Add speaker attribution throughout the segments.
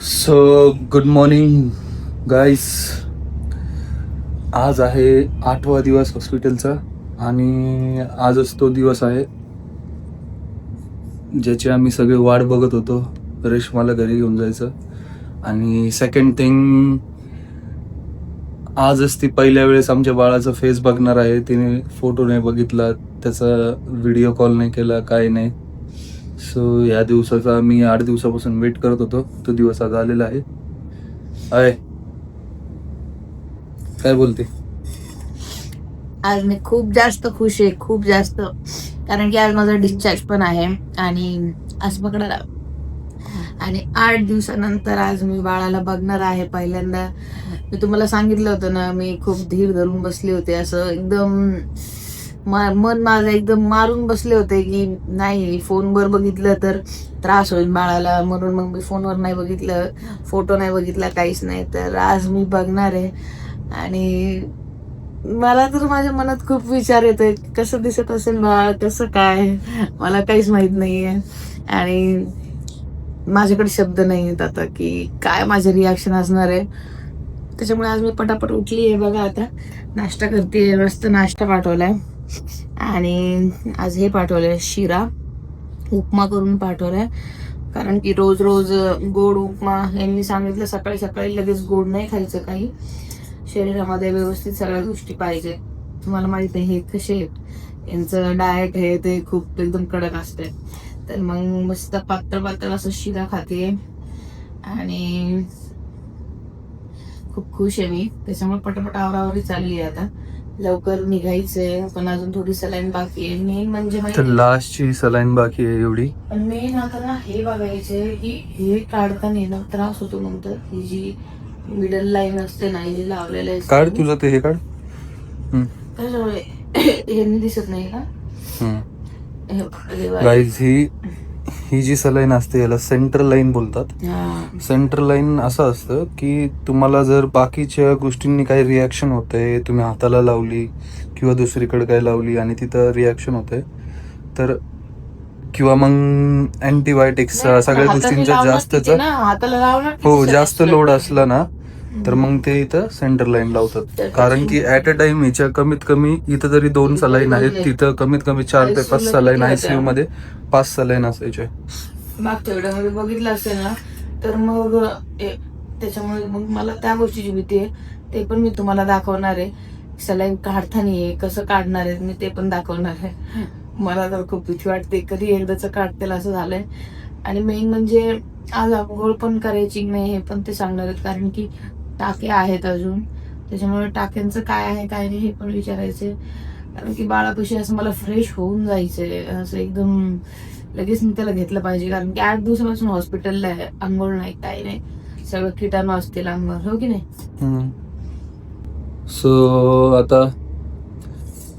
Speaker 1: So good morning गाईस आज आहे आठवा दिवस हॉस्पिटलचा आणि आजच तो दिवस आहे ज्याची आम्ही सगळे वाट बघत होतो रेशमाला घरी घेऊन जायचं. आणि सेकंड थिंग आजच ती पहिल्या वेळेस आमच्या बाळाचा फेस बघणार आहे. तिने फोटो नाही बघितला त्याचा व्हिडिओ कॉल नाही केला काय नाही. सो या दिवसाचा मी आठ दिवसापासून वेट करत होतो. तो दिवस आज आलेला आहे. अय काय बोलते?
Speaker 2: आज मी खूप जास्त खुश आहे. खूप जास्त. कारण की आज माझा डिस्चार्ज पण आहे. आणि आज पकडायला. आणि आठ दिवसानंतर आज मी बाळाला बघणार आहे पहिल्यांदा. मी तुम्हाला सांगितलं होतं ना मी खूप धीर धरून बसले होते. असं एकदम मा- मन माझं एकदम मारून बसले होते की नाही फोनवर बघितलं तर त्रास होईल बाळाला. म्हणून मग मी फोनवर नाही बघितलं फोटो नाही बघितला काहीच नाही. तर आज मी बघणार आहे. आणि मला तर माझ्या मनात खूप विचार येतोय कसं दिसत असेल बाळ कसं काय? मला काहीच माहीत आहे आणि माझ्याकडे शब्द नाही आहेत आता की काय माझे रिॲक्शन असणार आहे. त्याच्यामुळे आज मी पटापट उठली आहे बघा आता. नाश्ता करते मस्त नाश्ता पाठवलाय. आणि आज हे पाठवलंय शिरा. उपमा करून पाठवलाय. कारण की रोज रोज गोड उपमा यांनी सांगितलं सकाळी सकाळी लगेच गोड नाही खायचं काही. शरीरामध्ये व्यवस्थित सगळ्या गोष्टी पाहिजे. तुम्हाला माहीत आहे हे कसे यांचं डाएट आहे ते खूप एकदम कडक असते तर मग मस्त पात्र पात्र असं शिरा खाते. आणि खूप खुश आहे मी. त्याच्यामुळे पटापट आवरावरी चालली आहे आता. लवकर निघायचंय. पण अजून थोडी सलाईन बाकी आहे. मेन म्हणजे
Speaker 1: तर
Speaker 2: माहिती
Speaker 1: लास्टची सलाईन बाकी आहे एवढी.
Speaker 2: पण मेन आता ना हे बघायचंय की हे काढताना ना त्रास होतो नंतर. ही जी मिडल लाईन असते ना ही जी लावलेलं असते
Speaker 1: काढ तुझं ते हे काढ.
Speaker 2: त्याच्यामुळे हे दिसत नाही का.
Speaker 1: गाईज ही ही जी सलाईन असते याला सेंटर लाईन बोलतात
Speaker 2: हा.
Speaker 1: सेंटर लाईन असं असतं की तुम्हाला जर बाकीच्या गोष्टींनी काही रिॲक्शन होतंय तुम्ही हाताला लावली किंवा दुसरीकडे काय लावली आणि तिथं रिॲक्शन होतंय तर किंवा मग अँटीबायोटिक्स सगळ्या गोष्टींचा जास्तच हो जास्त. लोड असला ना तर मग ते इथं सेंटर लाईन लावतात कारण की ऍट अ टाइम हिच्या कमीत कमी इथं जरी दोन सलाईन आहेत. तिथं कमीत कमी चार ते पाच सलाईन आयसीयू मध्ये. पाच सलाईन असायचे.
Speaker 2: मागच्या वेळेमध्ये बघितलं असेल ना तर मग त्याच्यामुळे मग मला त्या गोष्टीची भीती आहे. ते पण मी तुम्हाला दाखवणार आहे. सलाईन काढताना आहे कसं काढणार आहे मी ते पण दाखवणार आहे. मला तर खूप भीती वाटते कधी एकदाच काढतेला असं झालंय. आणि मेन म्हणजे आज आंघोळ पण करायची नाही हे पण ते सांगणार आहेत. कारण की टाके आहेत अजून. त्याच्यामुळे टाक्यांचं काय आहे काय नाही हे पण विचारायचे. कारण की बाळापाशी असं मला फ्रेश होऊन जायचंय. असं एकदम लगेच मी त्याला घेतलं पाहिजे. कारण की आठ दिवसापासून हॉस्पिटलला आहे आंघोळ नाही काही नाही. सगळं किटाणू असतील अंगावर हो की नाही?
Speaker 1: सो आता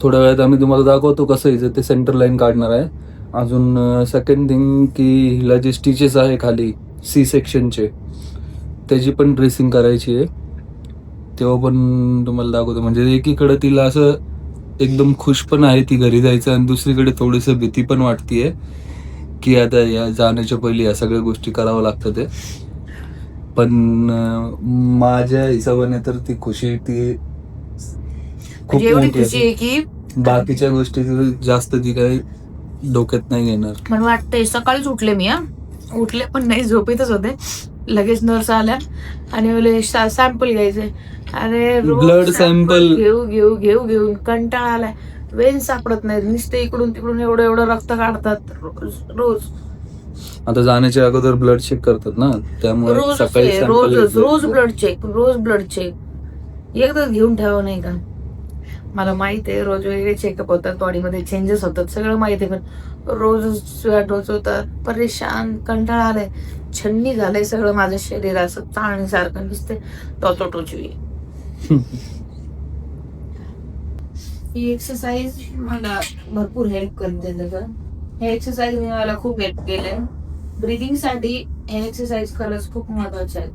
Speaker 1: थोड्या वेळात आम्ही तुम्हाला दाखवतो कसं हिचं ते सेंटर लाईन काढणार आहे. अजून सेकंड थिंग की हिला जे स्टिचेस आहे खाली सी सेक्शनचे त्याची पण ड्रेसिंग करायची आहे. तेव्हा पण तुम्हाला दाखवतो. म्हणजे एकीकडे तिला असं एकदम खुश पण आहे ती घरी जायचं आणि दुसरीकडे थोडीसं भीती पण वाटतीये की आता या जाण्याच्या पहिले या सगळ्या गोष्टी कराव्या लागतात ते. पण माझ्या हिशोबाने तर ती खुशी ती खूप
Speaker 2: म्हणजे खुशी
Speaker 1: आहे
Speaker 2: आहे की
Speaker 1: बाकीच्या गोष्टी जास्त ती काही डोक्यात नाही घेणार.
Speaker 2: मला वाटतंय सकाळीच उठले मी हा. उठले पण नाही झोपेतच होते. लगेच नर्स आल्या आणि बोले सॅम्पल घ्यायचे अरे रोज
Speaker 1: Blood sample.
Speaker 2: घेऊ घेऊ घेऊ घेऊन कंटाळा आलाय. वेन सापडत नाही नुसते इकडून तिकडून एवढं एवढं रक्त काढतात. रोज रोज.
Speaker 1: आता जाण्याच्या अगोदर ब्लड चेक करतात ना? त्यामुळे
Speaker 2: रोज
Speaker 1: सकाळी
Speaker 2: रोज. रोज ब्लड चेक रोज ब्लड चेक. एकदाच घेऊन ठेवा नाही का? मला माहीत आहे रोज वेगळे चेकअप होतात बॉडीमध्ये चेंजेस होतात सगळं माहीत आहे पण रोज डोस होतात परेशान कंटाळा आलाय. छन्नी झालंय सगळं माझं शरीर असं चाळणीसारखं दिसते टोचो टोचवी ही एक्सरसाइज मला भरपूर हेल्प करते त्याचं. हे एक्सरसाइज मी मला खूप हेल्प केलंय. ब्रिदिंगसाठी हे एक्सरसाइज खरंच खूप महत्त्वाचे आहे.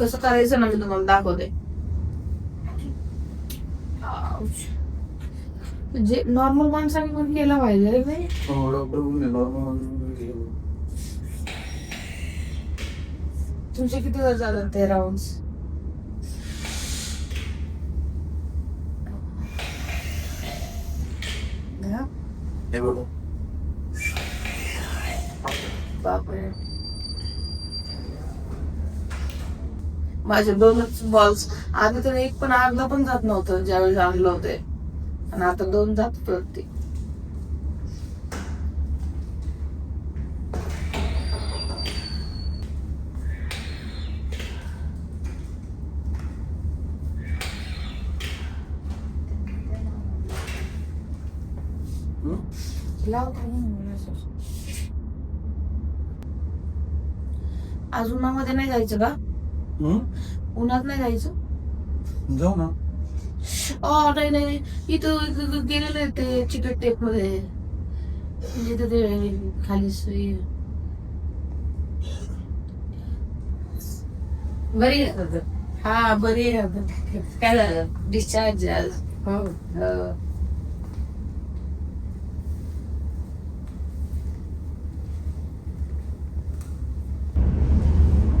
Speaker 2: कसं करायचं ना मी तुम्हाला दाखवते. म्हणजे नॉर्मल माणसाने पण केला पाहिजे रे.
Speaker 1: हो
Speaker 2: तुमचे किती दिवस झाले ते राऊंड बापरे. माझे दोनच बॉल्स आधी तर एक पण अर्धा पण जात नव्हतं ज्यावेळेस आणलं होते. आणि आता दोन जात प्रत्येक आज उन्हामध्ये नाही जायचं का? उन्हात नाही जायचं?
Speaker 1: जाऊ ना.
Speaker 2: अ नाही नाही इथं इथं गेलेलं आहे ते चिकट टेपमध्ये. जिथं ते खाली सुई बरी. हा बरी. काय झालं? डिस्चार्ज आज हो.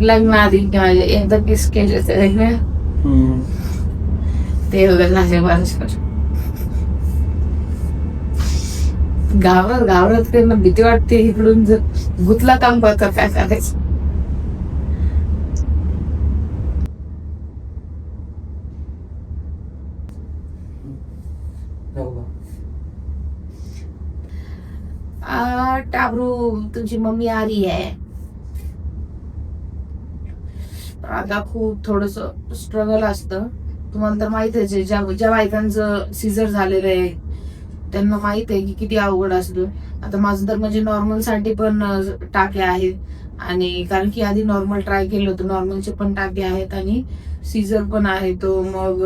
Speaker 2: लग्न आधी एकदा किस केले ते ते वगैरे माझ्या परस्पर गावात गावात त्यांना भीती वाटते इकडून जर गुतला काम करतात काय करायचं. आ, टाबरू तुमची मम्मी आली आहे. आता खूप थोडस स्ट्रगल असतं. तुम्हाला तर माहीत आहे ज्या ज्या बायकांचं सिझर झालेलं आहे त्यांना माहीत आहे की किती अवघड असतो. आता माझं तर म्हणजे नॉर्मलसाठी पण टाके आहेत. आणि कारण की आधी नॉर्मल ट्राय केलं होतं. नॉर्मलचे पण टाके आहेत आणि सीझर पण आहे. तो मग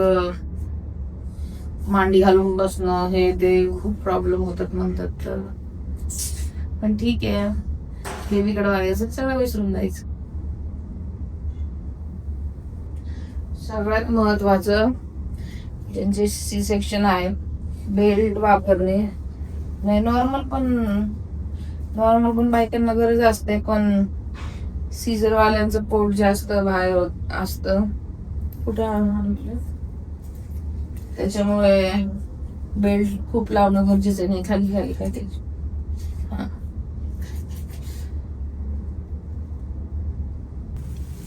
Speaker 2: मांडी घालून बसणं हे ते खूप प्रॉब्लेम होतात म्हणतात. तर पण ठीक आहे. देवीकडे वागायचं सगळं विसरून जायचं. सगळ्यात महत्वाचं ज्यांचे सी सेक्शन आहे. बेल्ट वापरणे. नाही नॉर्मल पण नॉर्मल पण बायकांना गरज असते पण सीझर वाल्यांचं पोट जास्त बाहेर होत असतं. कुठं? त्याच्यामुळे बेल्ट खूप लावणं गरजेचं नाही खाली खाली काय ते हा.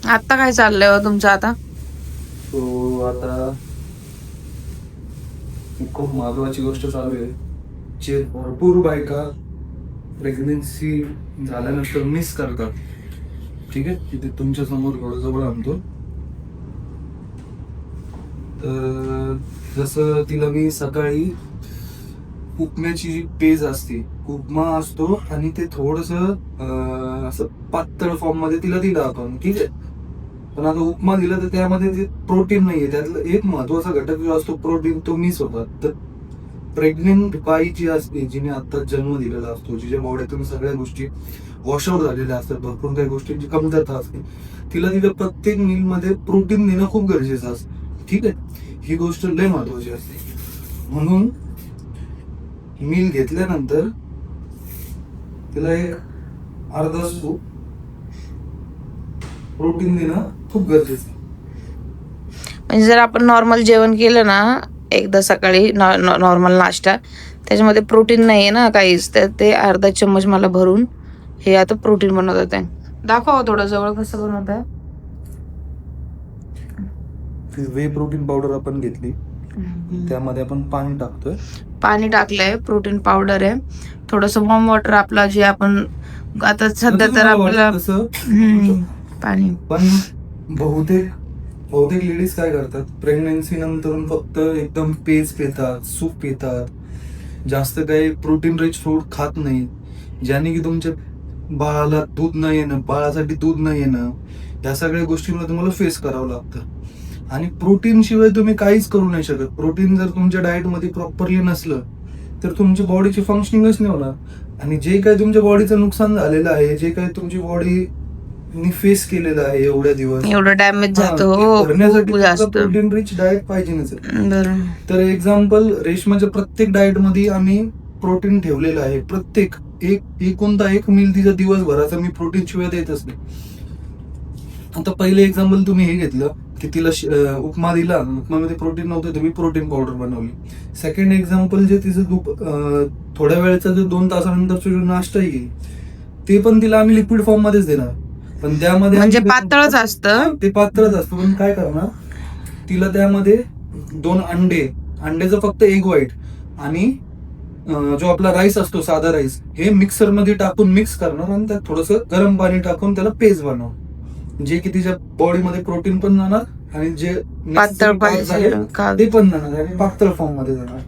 Speaker 2: आता काय चाललंय हो तुमचं आता?
Speaker 1: सो आता खूप महत्वाची गोष्ट चालू आहे. जे भरपूर बायका प्रेग्नेन्सी झाल्यानंतर मिस करतात. ठीक आहे? तिथे तुमच्यासमोर थोडं जवळ आणतो. तर जसं तिला मी सकाळी उपम्याची जी पेज असते उपमा असतो आणि ते थोडस असं पातळ फॉर्ममध्ये तिला दिलं आपण. ठीक आहे? पण आता उपमा दिला तर त्यामध्ये जे प्रोटीन नाहीये. त्यातलं एक महत्त्वाचा घटक जो असतो प्रोटीन तो मिस होतात. तर प्रेग्नेंट बाई जी असते जिने आता जन्म दिलेला असतो जिच्या बॉडीतून सगळ्या गोष्टी वॉशआउट झालेल्या असतात भरपूर काही गोष्टींची कमतरता असते. तिला तिला प्रत्येक मील मध्ये प्रोटीन देणं खूप गरजेचं असतं. ठीक आहे? ही गोष्ट लय महत्वाची असते. म्हणून मिल घेतल्यानंतर तिला एक अर्धा सूप प्रोटीन देणं खूप गरजेचं आहे.
Speaker 2: म्हणजे जर आपण नॉर्मल जेवण केलं ना एकदा सकाळी नॉर्मल नाश्ता त्याच्यामध्ये प्रोटीन नाही आहे ना काहीच तर ते अर्धा चम्मच मला भरून हे आता प्रोटीन बनवतात आहे दाखवा थोडं जवळ कसं बनवत आहे.
Speaker 1: वे प्रोटीन पावडर आपण घेतली त्यामध्ये आपण पाणी टाकतोय.
Speaker 2: पाणी टाकलंय प्रोटीन पावडर आहे. थोडस वॉर्म वॉटर आपला जे आपण आता सध्या तर हम्म, पाणी.
Speaker 1: पण बहुतेक बहुतेक लेडीज काय करतात? प्रेग्नन्सी नंतर फक्त एकदम पेज पितात सूप पितात. जास्त काही प्रोटीन रिच फूड खात नाही. ज्याने की तुमच्या बाळाला दूध न येणं बाळासाठी दूध न येणं या सगळ्या गोष्टींना तुम्हाला फेस करावं लागतं. आणि प्रोटीन शिवाय तुम्ही काहीच करू नाही शकत. प्रोटीन जर तुमच्या डाएटमध्ये प्रॉपरली नसलं तर तुमच्या बॉडीची फंक्शनिंगच नाही होणार. आणि जे काही तुमच्या बॉडीचं नुकसान झालेलं आहे जे काही तुमची बॉडी फेस केलेलं आहे एवढ्या दिवस.
Speaker 2: एवढं डॅमेज जातो. हो
Speaker 1: रिच डाएट पाहिजेच.
Speaker 2: बरं.
Speaker 1: तर एक्झाम्पल रेशमाच्या प्रत्येक डाएटमध्ये आम्ही प्रोटीन ठेवलेलं आहे. प्रत्येक एक एक कोणता एक मिल तिचा दिवसभराचा मी प्रोटीन शिवाय देतच नाही. आता पहिले एक्झाम्पल तुम्ही हे घेतलं की तिला उपमा दिला उपमामध्ये प्रोटीन नव्हतं तर मी प्रोटीन पावडर बनवली. सेकंड एक्झाम्पल जे तिचं दुप थोड्या वेळेचा जो दोन तासानंतरचा जो नाश्ता येईल ते पण तिला आम्ही लिक्विड फॉर्म मध्येच देणार. पण त्यामध्ये
Speaker 2: म्हणजे पातळच असतं.
Speaker 1: ते पात्रच असतं. पण काय करणार? तिला त्यामध्ये दोन अंडे अंड्याचं फक्त एग व्हाईट आणि जो आपला राईस असतो साधा राईस हे मिक्सरमध्ये टाकून मिक्स करणार आणि त्यात थोडस गरम पाणी टाकून त्याला पेस्ट बनव. जे की तिच्या बॉडीमध्ये प्रोटीन पण जाणार आणि जे ते पण जाणार आणि पातळ फॉर्ममध्ये जाणार.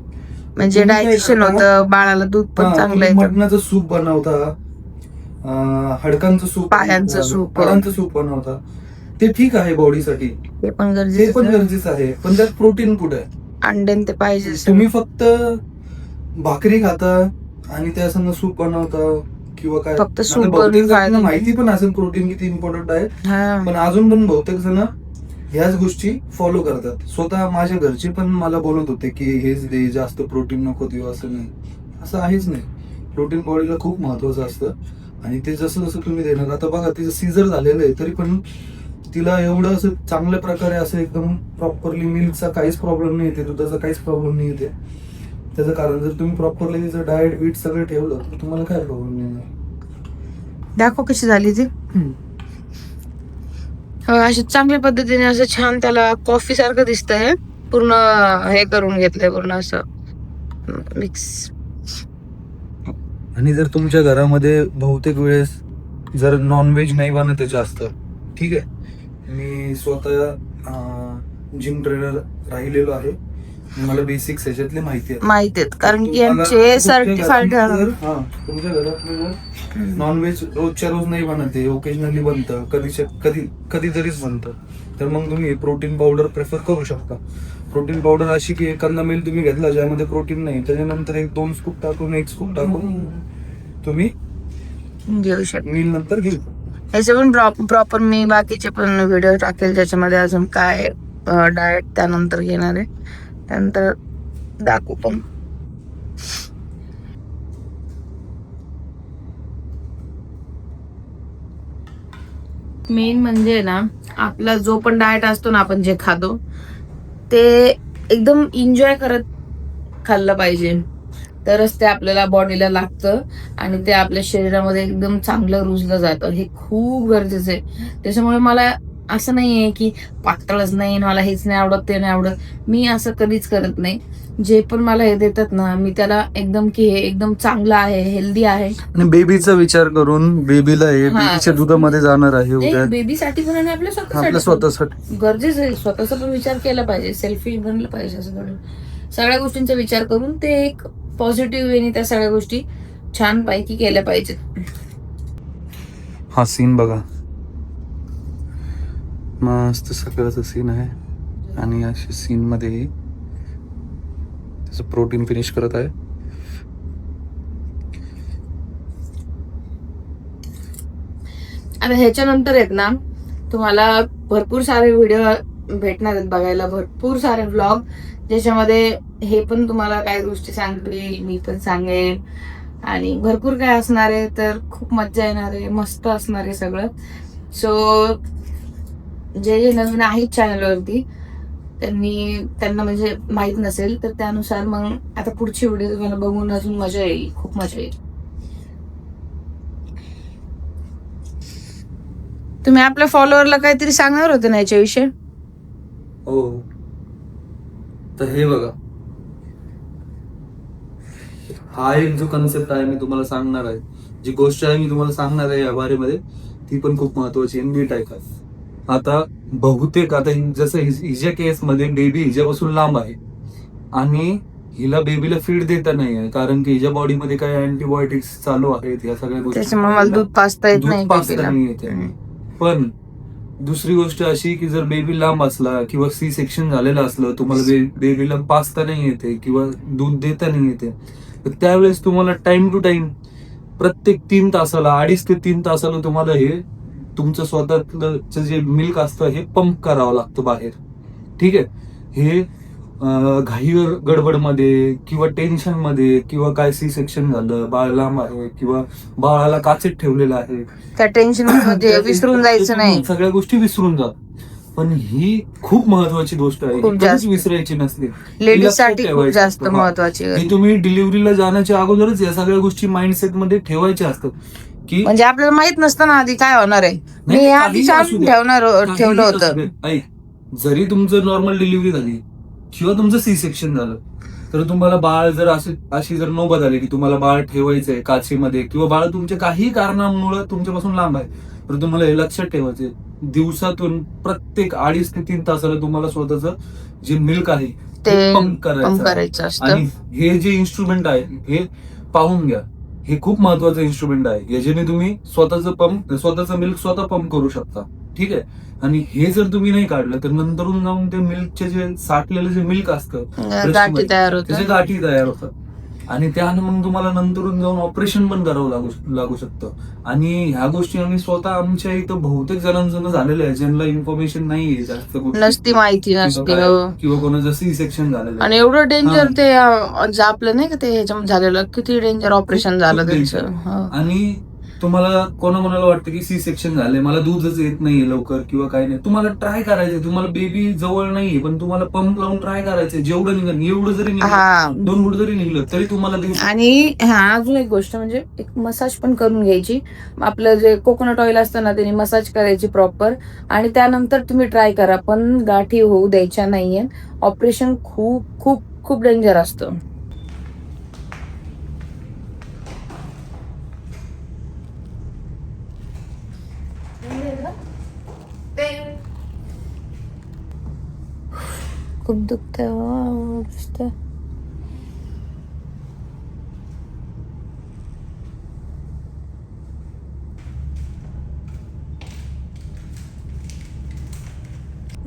Speaker 2: म्हणजे डायजेशन? होतं बाळाला दूध पण चांगलं
Speaker 1: मटणाचं सूप बनवता हाडकांचं सूप
Speaker 2: पायांचं सूप.
Speaker 1: हाडांचं सूप बनवता ते ठीक आहे बॉडीसाठी.
Speaker 2: ते पण
Speaker 1: ते पण. गरजेचं आहे. पण त्यात प्रोटीन कुठे? आहे
Speaker 2: अंडेन ते पाहिजे.
Speaker 1: तुम्ही फक्त भाकरी खाता आणि त्या संग सूप बनवता किंवा काय?
Speaker 2: फक्त
Speaker 1: आता
Speaker 2: सूप
Speaker 1: बहुतेक
Speaker 2: बनवून
Speaker 1: जणांना
Speaker 2: फायदा
Speaker 1: माहिती पण असेल प्रोटीन किती इम्पॉर्टंट आहे.
Speaker 2: हा.
Speaker 1: पण अजून पण बहुतेक जण ह्याच गोष्टी फॉलो करतात. स्वतः माझ्या घरचे पण मला बोलत होते की हेच दे जास्त प्रोटीन नको देऊ असं नाही. असं आहेच नाही. प्रोटीन बॉडीला खूप महत्वाचं असतं. आणि ते जसं जसं तुम्ही देणार आता बघा तिचं सीझर झालेलं आहे तरी पण तिला एवढं असं चांगल्या प्रकारे असं एकदम प्रॉपरली मिल्कचा काहीच प्रॉब्लेम नाही येते दुधाचा काहीच प्रॉब्लेम नाही येते. त्याचं कारण जर तुम्ही प्रॉपरली तिचं डाएट बीट सगळं ठेवलं तर तुम्हाला काय प्रॉब्लेम नाही येणार.
Speaker 2: दाखव कशी झाली ती. हो, अशी चांगल्या पद्धतीने असं छान त्याला कॉफी सारखं दिसतंय. पूर्ण हे करून घेतलंय पूर्ण असं मिक्स.
Speaker 1: आणि जर तुमच्या घरामध्ये बहुतेक वेळेस जर नॉनव्हेज नाही बनत आहे जास्त ठीक आहे. मी स्वतः जिम ट्रेनर राहिलेलो आहे. मला बेसिक्स ह्याच्यातले माहिती आहे.
Speaker 2: माहिती आहेत. कारण की यांचे सर्टिफाईड
Speaker 1: तुमच्या घरात जर नॉनव्हेज रोजच्या रोज नाही बनत ओकेजनली बनतं. कधी कधी कधीतरीच बनतं. तर मग तुम्ही प्रोटीन पावडर प्रेफर करू शकता. प्रोटीन पावडर अशी की एखादा मेल तुम्ही घेतला ज्यामध्ये प्रोटीन नाही त्याच्यानंतर एक दोन स्कूप टाकून एक स्कूप टाकून तुम्ही
Speaker 2: घेऊ शकतो.
Speaker 1: मील नंतर घेऊ
Speaker 2: याचे पण प्रॉपर मी बाकीचे पण व्हिडिओ टाकेल ज्याच्यामध्ये अजून काय डाएट त्यानंतर घेणार आहे. त्यानंतर दाखवू पण. मेन म्हणजे ना आपला जो पण डाएट असतो ना आपण जे खातो ते एकदम एन्जॉय करत खाल्लं पाहिजे. तरच ते आपल्याला बॉडीला लागतं आणि ते आपल्या शरीरामध्ये एकदम चांगलं रुजलं जातं. हे खूप गरजेचं आहे. त्याच्यामुळे मला असं नाही आहे की पातळच नाही मला हेच नाही आवडत ते नाही आवडत. मी असं कधीच करत नाही. जे पण मला हे देतात ना मी त्याला एकदम की हे एकदम चांगलं आहे हेल्दी आहे.
Speaker 1: आणि बेबीचा विचार करून बेबीला हे. बेबीच्या दुधामध्ये जाणार आहे उद्या.
Speaker 2: बेबीसाठी पण आणि आपल्या
Speaker 1: आपल्या
Speaker 2: स्वतःसाठी. गरजेचं आहे स्वतःचा पण विचार केला पाहिजे सेल्फी बनलं पाहिजे असं थोडं सगळ्या गोष्टींचा विचार करून ते एक पॉझिटिव्ह वेने त्या सगळ्या गोष्टी छान पैकी केल्या पाहिजेत.
Speaker 1: हा सीन बघा. मस्त सकाळचा सीन आहे. आणि अशा सीन मध्ये त्याचं प्रोटीन फिनिश करत आहे.
Speaker 2: आता ह्याच्यानंतर आहेत ना तुम्हाला भरपूर सारे व्हिडिओ भेटणार आहेत बघायला. भरपूर सारे व्लॉग ज्याच्यामध्ये हे पण तुम्हाला काही गोष्टी सांगतील मी पण सांगेन. आणि भरपूर काय असणार आहे तर खूप मज्जा येणार आहे. मस्त असणार आहे सगळं. सो जे जे नवीन आहेत चॅनलवरती त्यांनी त्यांना म्हणजे माहीत नसेल तर त्यानुसार मग आता पुढची व्हिडिओ तुम्हाला बघून अजून मजा येईल खूप मजा येईल. तुम्ही आपल्या फॉलोअरला काहीतरी सांगणार होते ना याच्याविषयी?
Speaker 1: हो. तर हे बघा. हा एक जो कन्सेप्ट आहे मी तुम्हाला सांगणार आहे. जी गोष्ट आहे मी तुम्हाला सांगणार आहे या बारेमध्ये ती पण खूप महत्वाची आहे. नीट ऐका आता बहुतेक आता हि- जसं हिच्या केस मध्ये बेबी हिच्यापासून लांब आहे. आणि हिला बेबीला फीड देता नाही आहे कारण की हिच्या बॉडीमध्ये काही अँटीबायोटिक्स चालू आहेत या सगळ्या गोष्टी
Speaker 2: दूध पाचता येत नाही
Speaker 1: येते. पण दुसरी गोष्ट अशी की जर बेबी लांब असला किंवा सी सेक्शन झालेलं असलं तुम्हाला बेबीला पाचता नाही येते किंवा दूध देता नाही येते तर त्यावेळेस तुम्हाला टाइम टू टाइम प्रत्येक तीन तासाला अडीच ते तीन तासाला तुम्हाला हे तुमचं स्वतःचं जे मिल्क असतं हे पंप करावं लागतं बाहेर. ठीक आहे? हे घाईवर गडबडमध्ये किंवा टेन्शनमध्ये किंवा काय सी सेक्शन झालं बाळ लांब आहे किंवा बाळाला काचेत ठेवलेलं आहे.
Speaker 2: त्या टेन्शनमध्ये विसरून जायचं नाही.
Speaker 1: सगळ्या गोष्टी विसरून जा पण ही खूप महत्वाची गोष्ट आहे
Speaker 2: खूप जास्त.
Speaker 1: कधीच विसरायची नसते
Speaker 2: लेडीज
Speaker 1: लक्षात
Speaker 2: साठी खूप
Speaker 1: ठेवायचं
Speaker 2: जास्त
Speaker 1: असतं. हा.
Speaker 2: महत्वाची
Speaker 1: ही तुम्ही डिलिव्हरीला जाण्याच्या अगोदरच या सगळ्या गोष्टी माइंडसेटमध्ये ठेवायच्या असतात की
Speaker 2: म्हणजे आपल्याला माहीत नसतं ना आधी काय होणार आहे मी
Speaker 1: नाही,
Speaker 2: आधी
Speaker 1: काहीही असू
Speaker 2: सांगून
Speaker 1: द्या.
Speaker 2: ठेवणार
Speaker 1: काहीही
Speaker 2: ठेवलं
Speaker 1: असू
Speaker 2: होतं
Speaker 1: दे. ऐक जरी तुमचं नॉर्मल डिलिव्हरी झाली किंवा तुमचं सी सेक्शन झालं तर तुम्हाला बाळ जर अशी अशी जर नोबत आली की तुम्हाला बाळ ठेवायचंय काचीमध्ये किंवा बाळ तुमच्या काही कारणामुळे तुमच्यापासून लांब आहे तर तुम्हाला हे लक्षात ठेवायचे दिवसातून प्रत्येक अडीच ते तीन तासाला तुम्हाला स्वतःच जे मिल्क आहे
Speaker 2: ते
Speaker 1: पंप करायचं आणि हे जे इन्स्ट्रुमेंट आहे हे पाहून घ्या. हे खूप महत्वाचं इन्स्ट्रुमेंट आहे. याच्याने तुम्ही स्वतःचं पंप स्वतःचं मिल्क स्वतः पंप करू शकता. ठीक आहे? आणि हे जर तुम्ही नाही काढलं तर नंतरून जाऊन ते मिल्कचे जे साठलेलं जे मिल्क असतं
Speaker 2: गाठी तयार
Speaker 1: त्याचे
Speaker 2: होत
Speaker 1: गाठी तयार होतात. आणि त्यानं मग तुम्हाला नंतरून जाऊन ऑपरेशन पण करावं लागू लागू शकतं आणि ह्या गोष्टी आम्ही स्वतः आमच्या इथं बहुतेक जणांचं झालेलं आहे ज्यांना इन्फॉर्मेशन नाहीये जास्त.
Speaker 2: नसती माहिती नसते हो.
Speaker 1: किंवा कोणाचं सी सेक्शन झालेलं.
Speaker 2: आणि एवढं डेंजर
Speaker 1: हा.
Speaker 2: ते आपलं नाही का ते ह्याच्यामध्ये झालेलं किती डेंजर ऑपरेशन झालं. त्यांचं हो.
Speaker 1: आणि तुम्हाला कोणाकोणाला वाटतं की सी सेक्शन झालंय? मला दूधच येत नाहीये लवकर किंवा काही नाही. तुम्हाला ट्राय करायचंय. तुम्हाला बेबी जवळ नाहीये पण तुम्हाला पंप लावून ट्राय करायचंय. जेवढं निघेल एवढं जरी निघलं दोन गुड जरी निघलं तरी तुम्हाला
Speaker 2: आणि हा अजून एक गोष्ट म्हणजे एक मसाज पण करून घ्यायची. आपलं जे कोकोनट ऑइल असतं ना त्याने मसाज करायची प्रॉपर आणि त्यानंतर तुम्ही ट्राय करा पण गाठी होऊ द्यायच्या नाहीये ऑपरेशन खूप खूप खूप डेंजर असतं. खूप दुखतंय हो, नुसतं.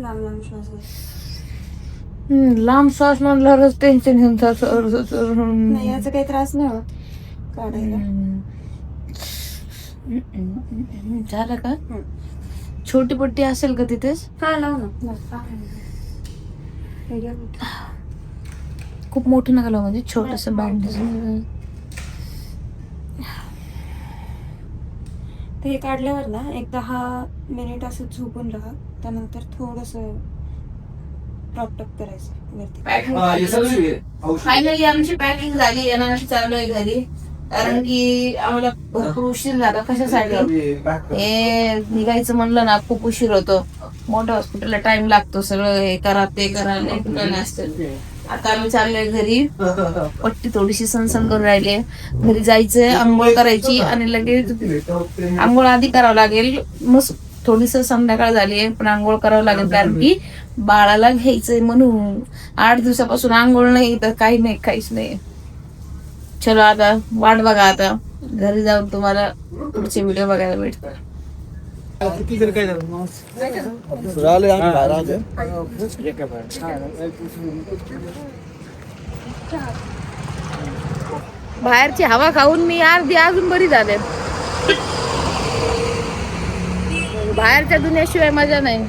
Speaker 3: लांब लांब श्वास
Speaker 2: लांब श्वास म्हणल्यावरच टेन्शन घेऊन
Speaker 3: नाही याचा काही त्रास नाही होत काढायला.
Speaker 2: झालं का? छोटी पट्टी असेल का तिथेच?
Speaker 3: हा लाव ना. हे.
Speaker 2: खूप मोठी नका लावू म्हणजे छोटस बँडेज
Speaker 3: तर हे काढल्यावर ना एक दहा मिनिट असं झोपून राहा त्यानंतर थोडस करायचं
Speaker 2: फायनली आमची पॅकिंग झाली येणार चालू आहे घरी. कारण की आम्हाला भरपूर उशीर झाला कशासाठी? हे निघायचं म्हणलं ना खूप उशीर होतो. मोठ्या हॉस्पिटलला टाइम लागतो सगळं हे करा ते करा नाही असतं आता आम्ही चाललोय घरी. पट्टी थोडीशी सणसण करून राहिले. घरी जायचंय आंघोळ करायची आणि लगेच आंघोळ आधी करावं लागेल. मग थोडीस संध्याकाळ झाली पण आंघोळ करावं लागेल कारण की बाळाला घ्यायचंय म्हणून. आठ दिवसापासून आंघोळ नाही तर काही नाही काहीच नाही. चलो आता वाट बघा आता. घरी जाऊन तुम्हाला पुढचे व्हिडिओ बघायला भेटतात. बाहेरची हवा खाऊन मी अर्धी अजून बरी झाले. बाहेरच्या दुनियाशिवाय मजा नाही.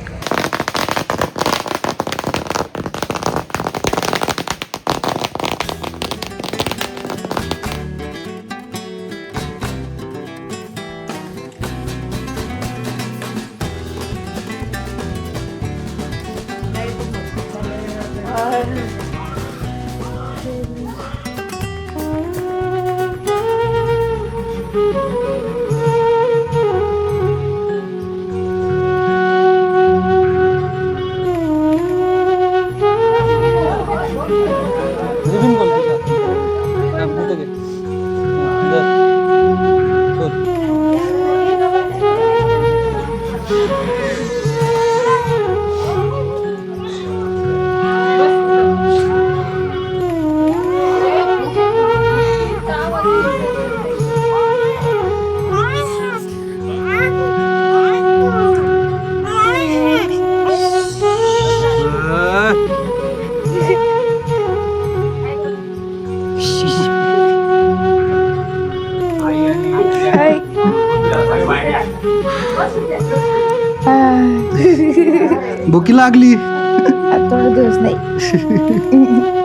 Speaker 1: भुकी लागली.
Speaker 2: थोडे दिवस नाही.